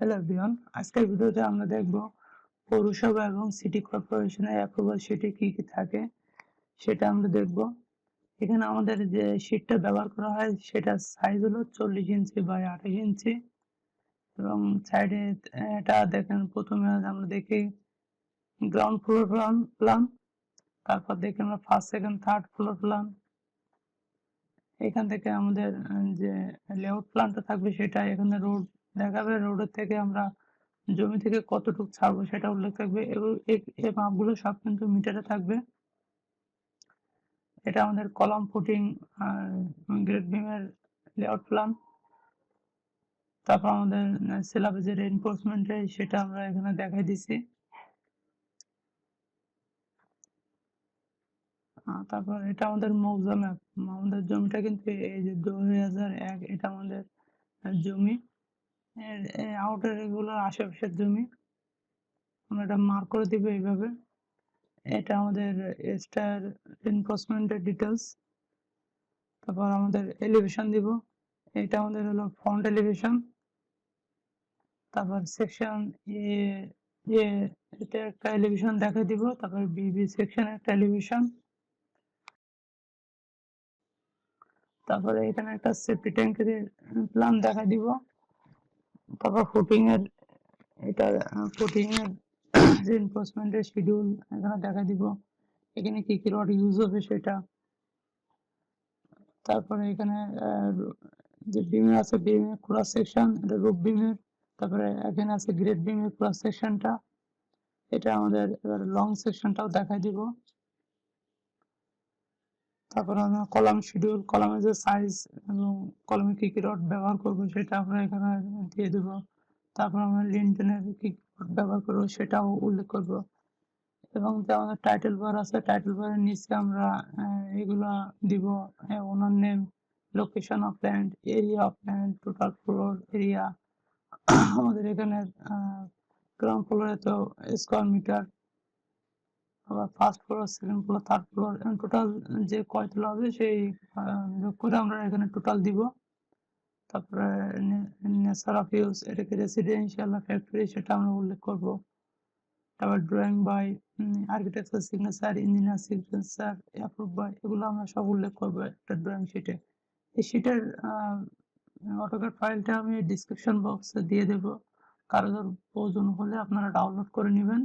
Hello everyone আজকের ভিডিওতে আমরা দেখব পৌরসভা এবং সিটি কর্পোরেশনের অ্যাপ্রুভাল শিটে কি কি থাকে সেটা আমরা দেখব। এখানে আমাদের যে শিটটা ব্যবহার করা হয় সেটা সাইজ হলো চল্লিশ ইঞ্চি বাই আঠাশ ইঞ্চি এবং সাইডে এটা দেখেন প্রথমে আমরা দেখি গ্রাউন্ড ফ্লোর প্ল্যান প্ল্যান তারপর দেখি আমরা first second third floor plan এখান থেকে আমাদের যে লেআউট প্ল্যানটা থাকবে সেটা এখানে রোড দেখাবে রোডের থেকে আমরা জমি থেকে কতটুকু ছাড়বো সেটা উল্লেখ থাকবে এবং এই- মাপগুলো সব কিন্তু মিটারে থাকবে। এটা আমাদের কলাম ফুটিং গ্রেড বিমের লেআউট প্ল্যান তারপর আমাদের সিলাবে যে রেনফোর্সমেন্টে সেটা আমরা এখানে দেখাই দিছি। তারপর এটা আমাদের মৌজা ম্যাপ আমাদের জমিটা কিন্তু এই যে দুই হাজার এক, এটা আমাদের জমি। আউটার এগুলো আশেপাশের জমি। আমরা এটা মার্ক করে দিব এইভাবে। এটা আমাদের স্টার এনফোর্সমেন্টের ডিটেলস তারপর আমাদের এলিভেশন দিব। এটা আমাদের হলো ফ্রন্ট এলিভেশন তারপর সেকশন এ এ এটা একটা এলিভেশন দেখা দিব। তারপর বিবি সেকশন একটা এলিভেশন তারপরে এখানে একটা সেফটি ট্যাঙ্কের প্ল্যান দেখা দিব। তারপর ফুটিং এর, এটা ফুটিং এর যে এনফোর্সমেন্টের শিডিউল এখানে দেখা দিব, এখানে কি কি রড ইউজ হবে সেটা। তারপরে এখানে যে বিমের আছে বিমের ক্রস সেকশন এটা রুফ বিমের তারপরে এখানে আছে গ্রেড বিমের ক্রস সেকশনটা এটা আমাদের এবার লং সেকশনটাও দেখাই দিব। তারপরে আমরা কলাম শিডিউল কলামের যে সাইজ এবং কলামে কি কি রড ব্যবহার করব সেটা আমরা এখানে দিয়ে দেব। তারপর আমরা লিনটেনের কি রড ব্যবহার করব সেটাও উল্লেখ করব। এবং যে আমাদের টাইটেল বার আছে টাইটেল বারের নিচে আমরা এগুলা দিব owner name location of land area of land total floor area আমাদের এখানে গ্রাউন্ড ফ্লোরে তো স্কোয়ার মিটার আবার first floor second floor third floor total যে কয়তলা হবে সেই করে আমরা এখানে টোটাল দিব। তারপরে নেচার অফ এটাকে রেসিডেন্সিয়াল ফ্যাক্টরি সেটা আমরা উল্লেখ করব। তারপর drawing by architecture signature engineer signature approve by এগুলো আমরা সব উল্লেখ করব একটা ড্রয়িং শিটে এই শিটের অটোক্যাড ফাইলটা আমি ডিসক্রিপশন বক্সে দিয়ে দেব। কারও প্রয়োজন হলে আপনারা ডাউনলোড করে নেবেন।